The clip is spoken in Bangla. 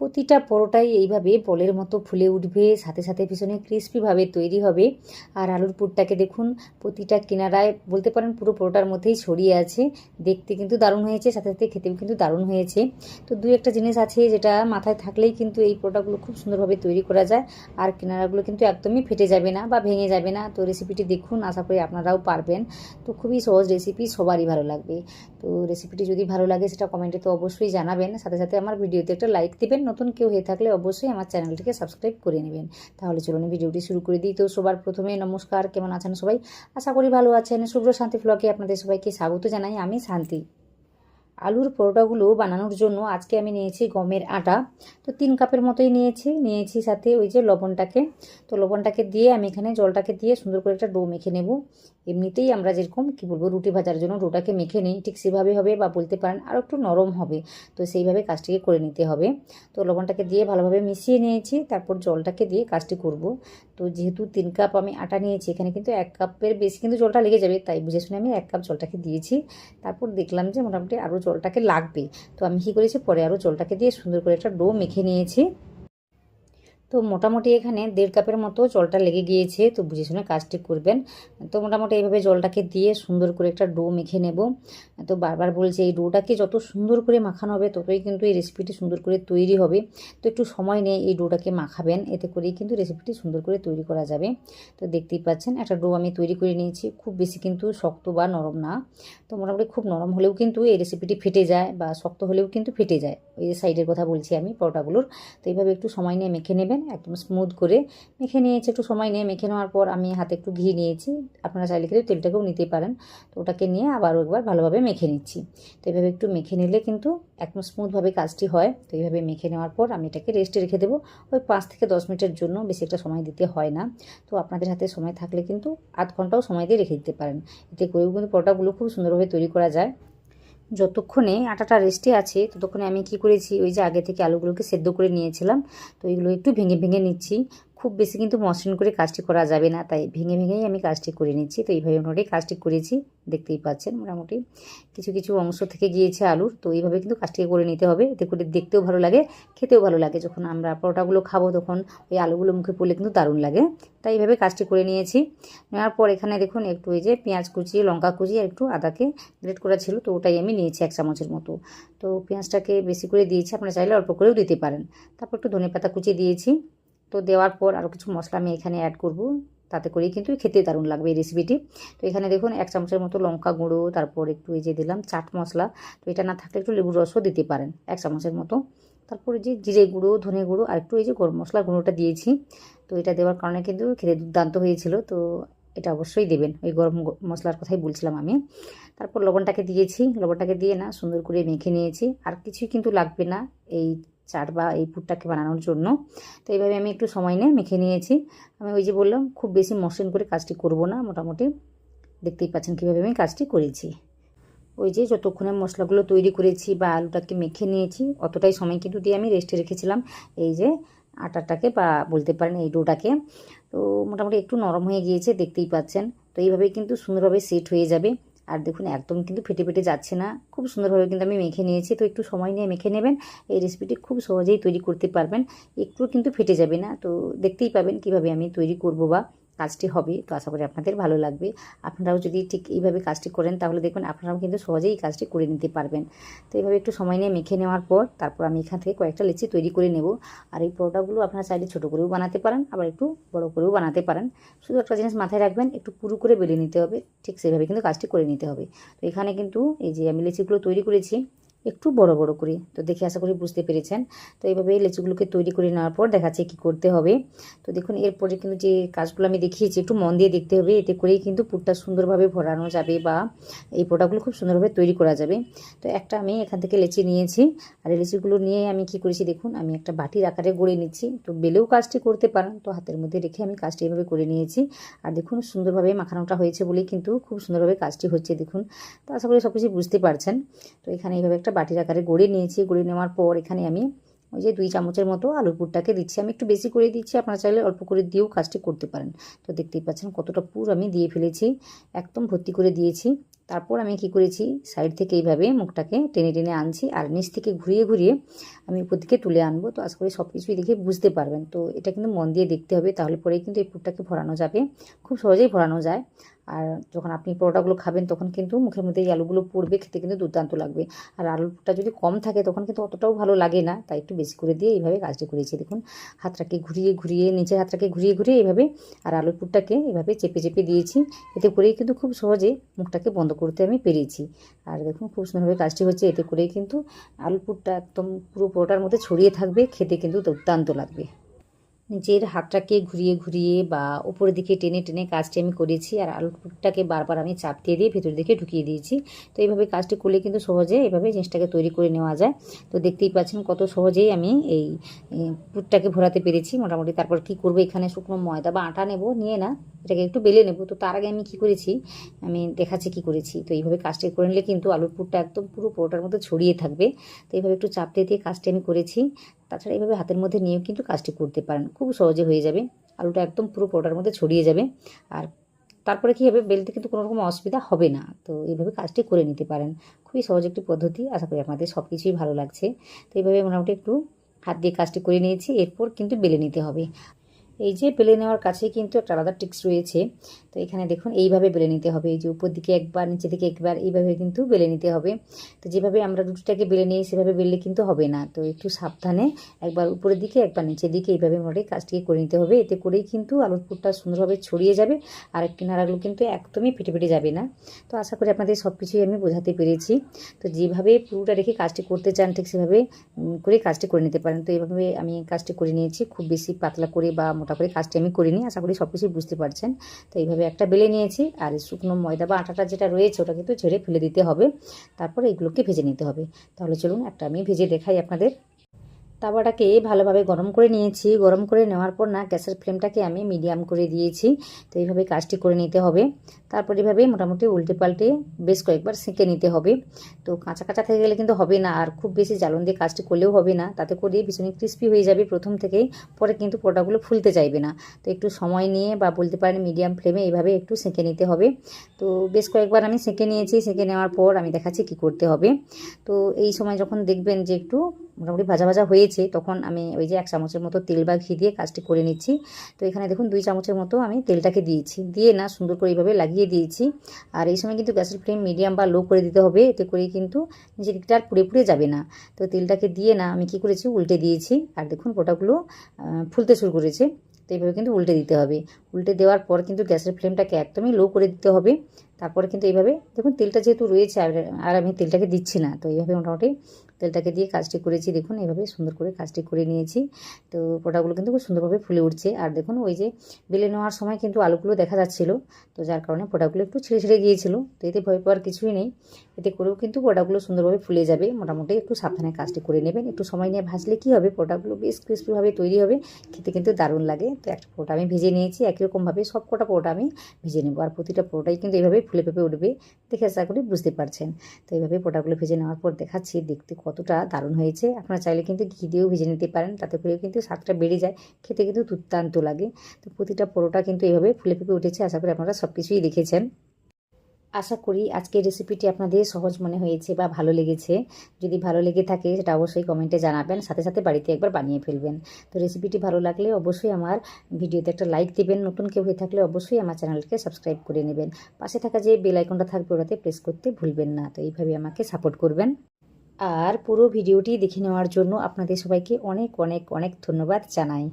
প্রতিটা পরোটাই এইভাবে বলের মতো ফুলে উঠবে, সাথে সাথে পিছনে ক্রিস্পিভাবে তৈরি হবে। আর আলুর পুরটাকে দেখুন, প্রতিটা কিনারায় বলতে পারেন পুরো পরোটার মধ্যেই ছড়িয়ে আছে। দেখতে কিন্তু দারুণ হয়েছে, সাথে সাথে খেতেও কিন্তু দারুণ হয়েছে। তো দু একটা জিনিস আছে যেটা মাথায় থাকলেই কিন্তু এই পরোটাগুলো খুব সুন্দরভাবে তৈরি করা যায়। আর কিনারাগুলো কিন্তু একদমই ফেটে যাবে না বা ভেঙে যাবে না। তো রেসিপিটি দেখুন, আশা করি আপনারাও পারবেন। তো খুবই সহজ রেসিপি সবারই ভালো লাগবে। তো রেসিপিটি যদি ভালো লাগে সেটা কমেন্টে তো অবশ্যই জানাবেন। সাথে সাথে আমার ভিডিওতে একটা লাইক দিবেন নতুন কেউ হয়ে থাকলে অবশ্যই আমার চ্যানেলটিকে সাবস্ক্রাইব করে নেবেন। তাহলে চলুন ভিডিওটি শুরু করে দিই। তো সবার প্রথমে নমস্কার, কেমন আছেন সবাই? আশা করি ভালো আছেন। শুভ্র শান্তি ফ্লকে আপনাদের সবাইকে স্বাগত জানাই। আমি শান্তি। আলুর পরোটাগুলো বানানোর জন্য আজকে আমি নিয়েছি গমের আটা। তো তিন কাপের মতোই নিয়েছি। নিয়েছি সাথে ওই যে লবণটাকে। তো লবণটাকে দিয়ে আমি এখানে জলটাকে দিয়ে সুন্দর করে একটা ডো মেখে নেব। এমনিতেই আমরা যেরকম, কী বলব, রুটি ভাজার জন্য ডোটাকে মেখে নিই। ঠিক সেভাবে হবে বা বলতে পারেন আরও একটু নরম হবে। তো সেইভাবে কাজটিকে করে নিতে হবে। তো লবণটাকে দিয়ে ভালোভাবে মিশিয়ে নিয়েছি। তারপর জলটাকে দিয়ে কাজটি করব। তো যেহেতু তিন কাপ আমি আটা নিয়েছি, এখানে কিন্তু এক কাপের বেশি কিন্তু জলটা লেগে যাবে, তাই বুঝে শুনে আমি এক কাপ জলটাকে দিয়েছি। তারপর দেখলাম যে মোটামুটি আরও জলটাকে লাগবে তো আমি কী করেছি, পরে আরও জলটাকে দিয়ে সুন্দর করে একটা ডো মেখে নিয়েছি। তো মোটামুটি এখানে দেড় কাপের মতো জলটা লেগে গিয়েছে। তো বুঝে শুনে কাজটি করবেন। তো মোটামুটি এইভাবে জলটাকে দিয়ে সুন্দর করে একটা ডো মেখে নেব। তো বারবার বলছি, এই ডোটাকে যত সুন্দর করে মাখানো হবে, ততই কিন্তু এই রেসিপিটি সুন্দর করে তৈরি হবে। তো একটু সময় নিয়ে এই ডোটাকে মাখাবেন। এতে করেই কিন্তু রেসিপিটি সুন্দর করে তৈরি করা যাবে। তো দেখতেই পাচ্ছেন, একটা ডো আমি তৈরি করে নিয়েছি। খুব বেশি কিন্তু শক্ত বা নরম না। তো মোটামুটি খুব নরম হলেও কিন্তু এই রেসিপিটি ফেটে যায় বা শক্ত হলেও কিন্তু ফেটে যায়। ওই সাইডের কথা বলছি আমি পরোটাগুলোর। তো এইভাবে একটু সময় নিয়ে মেখে নেবেন। একদম স্মুথ করে মেখে নিয়েছি, একটু সময় নিয়ে মেখে নেওয়ার পর আমি হাতে একটু ঘি নিয়েছি। আপনারা চাইলে কিন্তু তেলটাকেও নিতে পারেন। তো ওটাকে নিয়ে আবারও একবার ভালোভাবে মেখে নিচ্ছি। তো এইভাবে একটু মেখে নিলে কিন্তু একদম স্মুথভাবে কাজটি হয়। তো এইভাবে মেখে নেওয়ার পর আমি এটাকে রেস্টে রেখে দেবো। ওই পাঁচ থেকে দশ মিনিটের জন্য বেশি একটা সময় দিতে হয় না। তো আপনাদের হাতে সময় থাকলে কিন্তু আধ ঘন্টাও সময় দিয়ে রেখে দিতে পারেন। এতে করেও কিন্তু পরোটাগুলো খুব সুন্দরভাবে তৈরি করা যায়। যতক্ষণে আটাটা রেস্টে আছে, ততক্ষণে আমি কি করেছি? ওই যে আগে থেকে আলুগুলোকে সেদ্ধ করে নিয়েছিলাম, তো এগুলো একটু ভেঙে ভেঙে নিচ্ছি। খুব বেশি কিন্তু মসৃণ করে কাজটি করা যাবে না, তাই ভেঙে ভেঙেই আমি কাজটি করে নিচ্ছি। তো এইভাবে মোটামুটি কাজটি করেছি, দেখতেই পাচ্ছেন মোটামুটি। কিছু কিছু অংশ থেকে গিয়েছে আলুর, তো এইভাবে কিন্তু কাজটিকে করে নিতে হবে। এতে করে দেখতেও ভালো লাগে, খেতেও ভালো লাগে। যখন আমরা পরোটাগুলো খাব তখন ওই আলুগুলো মুখে পড়লে কিন্তু দারুণ লাগে। তাই এইভাবে কাজটি করে নিয়েছি। নেওয়ার পর এখানে দেখুন একটু এই যে পেঁয়াজ কুচি, লঙ্কা কুচি আর একটু আদাকে গ্রেট করা ছিল, তো ওটাই আমি নিয়েছি এক চামচের মতো। তো পেঁয়াজটাকে বেশি করে দিয়েছি, আপনারা চাইলে অল্প করেও দিতে পারেন। তারপর একটু ধনে পাতা কুচি দিয়েছি। তো দেওয়ার পর আরও কিছু মশলা আমি এখানে অ্যাড করব। তাতে করেই কিন্তু খেতে দারুণ লাগবে এই রেসিপিটি তো এখানে দেখুন, এক চামচের মতো লঙ্কা গুঁড়ো, তারপর একটু এই যে দিলাম চাট মশলা। তো এটা না থাকলে একটু লেবুর রসও দিতে পারেন এক চামচের মতো। তারপরে যে জিরে গুঁড়ো, ধনে গুঁড়ো, আর একটু এই যে গরম মশলার গুঁড়োটা দিয়েছি। তো এটা দেওয়ার কারণে কিন্তু খেতে দুর্দান্ত হয়েছিল। তো এটা অবশ্যই দেবেন। ওই গরম মশলার কথাই বলছিলাম আমি। তারপর লবণটাকে দিয়েছি। লবণটাকে দিয়ে না সুন্দর করে মেখে নিয়েছি। আর কিছুই কিন্তু লাগবে না। এই চাট বা এই পুরটাকে বানানোর জন্য। তো এইভাবে আমি একটু সময় নিয়ে মেখে নিয়েছি। আমি ওই যে বললাম, খুব বেশি মসৃণ করে কাজটি করব না, মোটামুটি। দেখতেই পাচ্ছেন কীভাবে আমি কাজটি করেছি। ওই যে যতক্ষণে মশলাগুলো তৈরি করেছি বা আলুটাকে মেখে নিয়েছি, অতটাই সময় কিন্তু দিয়ে আমি রেস্টে রেখেছিলাম। এই যে আটাটাকে বা বলতে পারেন এই ডোটাকে। তো মোটামুটি একটু নরম হয়ে গিয়েছে, দেখতেই পাচ্ছেন। তো এইভাবে কিন্তু সুন্দরভাবে সেট হয়ে যাবে। আর দেখুন, একদম কিন্তু ফেটে ফেটে যাচ্ছে না। খুব সুন্দরভাবে কিন্তু আমি মেখে নিয়েছি, তো একটু সময় নিয়ে মেখে নেবেন। এই রেসিপিটি খুব সহজেই তৈরি করতে পারবেন। একটু কিন্তু ফেটে যাবে না। তো দেখতেই পাবেন কীভাবে আমি তৈরি করব বা কাজটি হবে, তো আশা করি আপনাদের ভালো লাগবে। আপনারাও যদি ঠিক এইভাবে কাজটি করেন, তাহলে দেখবেন আপনারাও কিন্তু সহজেই এই কাজটি করে নিতে পারবেন। তো এইভাবে একটু সময় নিয়ে মেখে নেওয়ার পর, তারপর আমি এখান থেকে কয়েকটা লিচি তৈরি করে নেব। আর এই পরোটাগুলো আপনারা চাইলে ছোটো করেও বানাতে পারেন, আবার একটু বড় করেও বানাতে পারেন। শুধু একটা জিনিস মাথায় রাখবেন, একটু পুরু করে বেলে নিতে হবে। ঠিক সেভাবে কিন্তু কাজটি করে নিতে হবে। তো এখানে কিন্তু এই যে আমি লিচিগুলো তৈরি করেছি একটু বড় বড় করে। তো দেখে আশা করি বুঝতে পেরেছেন। তো এইভাবে লিচুগুলোকে তৈরি করে নেওয়ার পর দেখাচ্ছে কি করতে হবে। তো দেখুন, এরপরে কিন্তু যে কাজগুলো আমি দেখিয়েছি, একটু মন দিয়ে দেখতে হবে। এতে করেই কিন্তু পুরটা সুন্দরভাবে ভরানো যাবে বা এই পোটাগুলো খুব সুন্দরভাবে তৈরি করা যাবে। তো একটা আমি এখান থেকে লেচি নিয়েছি। আর এই লেচিগুলো নিয়ে আমি কি করেছি দেখুন, আমি একটা বাটির আকারে গড়ে নিচ্ছি। তো বেলেও কাজটি করতে পারেন। তো হাতের মধ্যে রেখে আমি কাজটি এভাবে করে নিয়েছি। আর দেখুন, সুন্দরভাবে মাখানোটা হয়েছে বলেই কিন্তু খুব সুন্দরভাবে কাজটি হচ্ছে দেখুন। তো আশা করি সব কিছু বুঝতে পারছেন। তো এখানে এইভাবে একটা বাটির আকারে গড়ে নিয়েছি। গড়ে নেওয়ার পর এখানে আমি ওই যে দুই চামচের মতো আলুর পুরটাকে দিচ্ছি। আমি একটু বেশি করে দিচ্ছি, আপনারা চাইলে অল্প করে দিয়েও কাজটি করতে পারেন। তো দেখতেই পাচ্ছেন কতটা পুর আমি দিয়ে ফেলেছি, একদম ভর্তি করে দিয়েছি। তারপর আমি কি করেছি, সাইড থেকে এইভাবে মুখটাকে টেনে টেনে আনছি আর নিচ থেকে ঘুরিয়ে ঘুরিয়ে আমি উপর দিকে তুলে আনব। তো আশা করি সব কিছুই দেখে বুঝতে পারবেন। তো এটা কিন্তু মন দিয়ে দেখতে হবে, তাহলে পরেই কিন্তু এই পুরটাকে ভরানো যাবে। খুব সহজেই ভরানো যায়। আর যখন আপনি পরোটাগুলো খাবেন, তখন কিন্তু মুখের মধ্যে এই আলুগুলো পড়বে, খেতে কিন্তু দুর্দান্ত লাগবে। আর আলুটা যদি কম থাকে, তখন কিন্তু অতটাও ভালো লাগে না। তাই একটু বেশি করে দিয়ে এইভাবে কাজটি করেছি। দেখুন, হাতটাকে ঘুরিয়ে ঘুরিয়ে, নিচের হাতটাকে ঘুরিয়ে ঘুরিয়ে এইভাবে আর আলুর পুরটাকে এভাবে চেপে চেপে দিয়েছি। এতে করেই কিন্তু খুব সহজে মুখটাকে বন্ধ করতে আমি পেরেছি। আর দেখুন, খুব সুন্দরভাবে কাজটি হচ্ছে। এতে করেই কিন্তু আলুর পুরটা একদম পুরো পরোটার মধ্যে ছড়িয়ে থাকবে, খেতে কিন্তু দুর্দান্ত লাগবে। নিজের হাতটাকে ঘুরিয়ে ঘুরিয়ে বা উপরের দিকে টেনে টেনে কাজটি আমি করেছি আর আলুটাকে বারবার আমি চাপ দিয়ে দিয়ে ভেতর দিকে ঢুকিয়ে দিয়েছি। তো এইভাবে কাজটি করলে কিন্তু সহজে এভাবে জিনিসটাকে তৈরি করে নেওয়া যায়। তো দেখতেই পাচ্ছেন কত সহজেই আমি এই পুরটাকে ভরাতে পেরেছি। মোটামুটি তারপর কি করব এখানে শুকনো ময়দা বা আটা নেব, নিয়ে না, এটাকে একটু বেলে নেব। তো তার আগে আমি কি করেছি, আমি দেখাচ্ছি কি করেছি। তো এইভাবে কাজটি করে নিলে কিন্তু আলুর পুরটা একদম পুরো পরোটার মধ্যে ছড়িয়ে থাকবে। তো এইভাবে একটু চাপ দিয়ে দিয়ে কাজটি আমি করেছি। তাছাড়া এইভাবে হাতের মধ্যে নিয়েও কিন্তু কাজটি করতে পারেন। খুব সহজে হয়ে যাবে। আলুটা একদম পুরো পরোটার মধ্যে ছড়িয়ে যাবে। আর তারপরে কী হবে? বেলতে কিন্তু কোনো রকম অসুবিধা হবে না। তো এইভাবে কাজটি করে নিতে পারেন। খুবই সহজ একটি পদ্ধতি। আশা করি আপনাদের সব কিছুই ভালো লাগছে। তো এইভাবে মোটামুটি একটু হাত দিয়ে কাজটি করে নিয়েছি। এরপর কিন্তু বেলে নিতে হবে। এই যে বেলে নেওয়ার কাছে কিন্তু একটা আলাদা টিক্স রয়েছে। তো এখানে দেখুন, এইভাবে বেলে নিতে হবে। এই যে উপর দিকে একবার নিচে দিকে একবার, এইভাবে কিন্তু বেলে নিতে হবে। তো যেভাবে আমরা রুটিটাকে বেলে নিই, সেভাবে বেললে কিন্তু হবে না। তো একটু সাবধানে একবার উপরের দিকে, একবার নিচের দিকে এইভাবে মোটামুটি কাজটিকে করে নিতে হবে। এতে করেই কিন্তু আলুর পুরটা সুন্দরভাবে ছড়িয়ে যাবে আর কিনারাগুলো কিন্তু একদমই ফেটে ফেটে যাবে না। তো আশা করি আপনাদের সব কিছুই আমি বোঝাতে পেরেছি। তো যেভাবে পুরোটা রেখে কাজটি করতে চান, ঠিক সেভাবে করে কাজটি করে নিতে পারেন। তো এইভাবে আমি কাজটি করে নিয়েছি। খুব বেশি পাতলা করে বা মোটা করে কাজটি আমি করিনি আশা করি সব কিছুই বুঝতে পারছেন। তো এইভাবে একটা বেলে নিয়েছি, আর শুকনো ময়দা বা আটাটা যেটা রয়েছে ওটা কিন্তু ঝেড়ে ফেলে দিতে হবে, তারপর এইগুলোকে ভেজে নিতে হবে। তাহলে চলুন একটা আমি ভেজে দেখাই আপনাদের। তাওয়াটাকে ভালোভাবে গরম করে নিয়েছি। গরম করে নেওয়ার পর না, গ্যাসের ফ্লেমটাকে আমি মিডিয়াম করে দিয়েছি। তো এইভাবে কাজটি করে নিতে হবে। তারপর এভাবে মোটামুটি উল্টে পাল্টে বেশ কয়েকবার সেঁকে নিতে হবে। তো কাঁচা কাঁচা থেকে গেলে কিন্তু হবে না, আর খুব বেশি জ্বালন দিয়ে কাজটি করলেও হবে না। তাতে করে ভীষণ ক্রিস্পি হয়ে যাবে প্রথম থেকেই। পরে কিন্তু পোটাগুলো ফুলতে চাইবে না। তো একটু সময় নিয়ে বা বলতে পারেন মিডিয়াম ফ্লেমে এইভাবে একটু সেঁকে নিতে হবে। তো বেশ কয়েকবার আমি সেঁকে নিয়েছি। সেঁকে নেওয়ার পর আমি দেখাচ্ছি কি করতে হবে। তো এই সময় যখন দেখবেন যে একটু মোটামুটি ভাজা ভাজা হয়েছে তখন আমি ওই যে এক চামচের মতো তেল বা ঘি দিয়ে কাজটি করে নিচ্ছি। তো এখানে দেখুন, দুই চামচের মতো আমি তেলটাকে দিয়েছি। দিয়ে না সুন্দর করে এইভাবে লাগিয়ে দিয়েছি। আর এই সময় কিন্তু গ্যাসের ফ্লেম মিডিয়াম বা লো করে দিতে হবে, এতে করে কিন্তু নিজের দিকটা আর পুড়ে পুড়ে যাবে না। তো তেলটাকে দিয়ে না আমি কি করেছি, উল্টে দিয়েছি। আর দেখুন পোটাগুলো ফুলতে শুরু করেছে। তো এইভাবে কিন্তু উল্টে দিতে হবে। উল্টে দেওয়ার পর কিন্তু গ্যাসের ফ্লেমটাকে একদমই লো করে দিতে হবে। তারপরে কিন্তু এইভাবে, দেখুন, তেলটা যেহেতু রয়েছে আর আমি তেলটাকে দিচ্ছি না, তো এইভাবে মোটামুটি তেলটাকে দিয়ে কাজটি করেছি। দেখুন এইভাবে সুন্দর করে কাজটি করে নিয়েছি। তো পোটাগুলো কিন্তু খুব সুন্দরভাবে ফুলে উঠছে। আর দেখুন, ওই যে বেলে নেওয়ার সময় কিন্তু আলুগুলো দেখা যাচ্ছিল। তো যার কারণে পোটাগুলো একটু ছিঁড়ে ছিঁড়ে গিয়েছিল। তো এতে ভয় পাওয়ার কিছুই নেই। এতে করেও কিন্তু পোটাগুলো সুন্দরভাবে ফুলে যাবে। মোটামুটি একটু সাবধানে কাজটি করে নেবেন। একটু সময় নিয়ে ভাজলে কী হবে? পোটাগুলো বেশ ক্রিস্পিভাবে তৈরি হবে। খেতে কিন্তু দারুণ লাগে। তো একটা পোটা আমি ভেজে নিয়েছি। একই রকমভাবে সব কটা পোটা আমি ভেজে নেব। আর প্রতিটা পোটাই কিন্তু এইভাবে ফুলে পেঁপে উঠবে। দেখে আশা করি বুঝতে পারছেন। তো এইভাবে পোটাগুলো ভেজে নেওয়ার পর দেখাচ্ছি। দেখতে কতটা দারুণ হয়েছে। আপনারা চাইলে কিন্তু ঘি দিয়েও ভেজে নিতে পারেন, তাতে করেও কিন্তু স্বাদটা বেড়ে যায়। খেতে কিন্তু দুর্দান্ত লাগে। তো প্রতিটা পরোটা কিন্তু এইভাবে ফুলে ফেপে উঠেছে, আশা করি আপনারা সব কিছুই দেখেছেন। আশা করি আজকের রেসিপিটি আপনাদের সহজ মনে হয়েছে বা ভালো লেগেছে। যদি ভালো লেগে থাকে সেটা অবশ্যই কমেন্টে জানাবেন, সাথে সাথে বাড়িতে একবার বানিয়ে ফেলবেন। তো রেসিপিটি ভালো লাগলে অবশ্যই আমার ভিডিওতে একটা লাইক দেবেন। নতুন কেউ হয়ে থাকলে অবশ্যই আমার চ্যানেলকে সাবস্ক্রাইব করে নেবেন। পাশে থাকা যে বেল আইকনটা থাকবে ওটাতে প্রেস করতে ভুলবেন না। তো এইভাবে আমাকে সাপোর্ট করবেন। আর পুরো ভিডিওটি দেখে নেওয়ার জন্য আপনাদের সবাইকে অনেক অনেক অনেক ধন্যবাদ জানাই।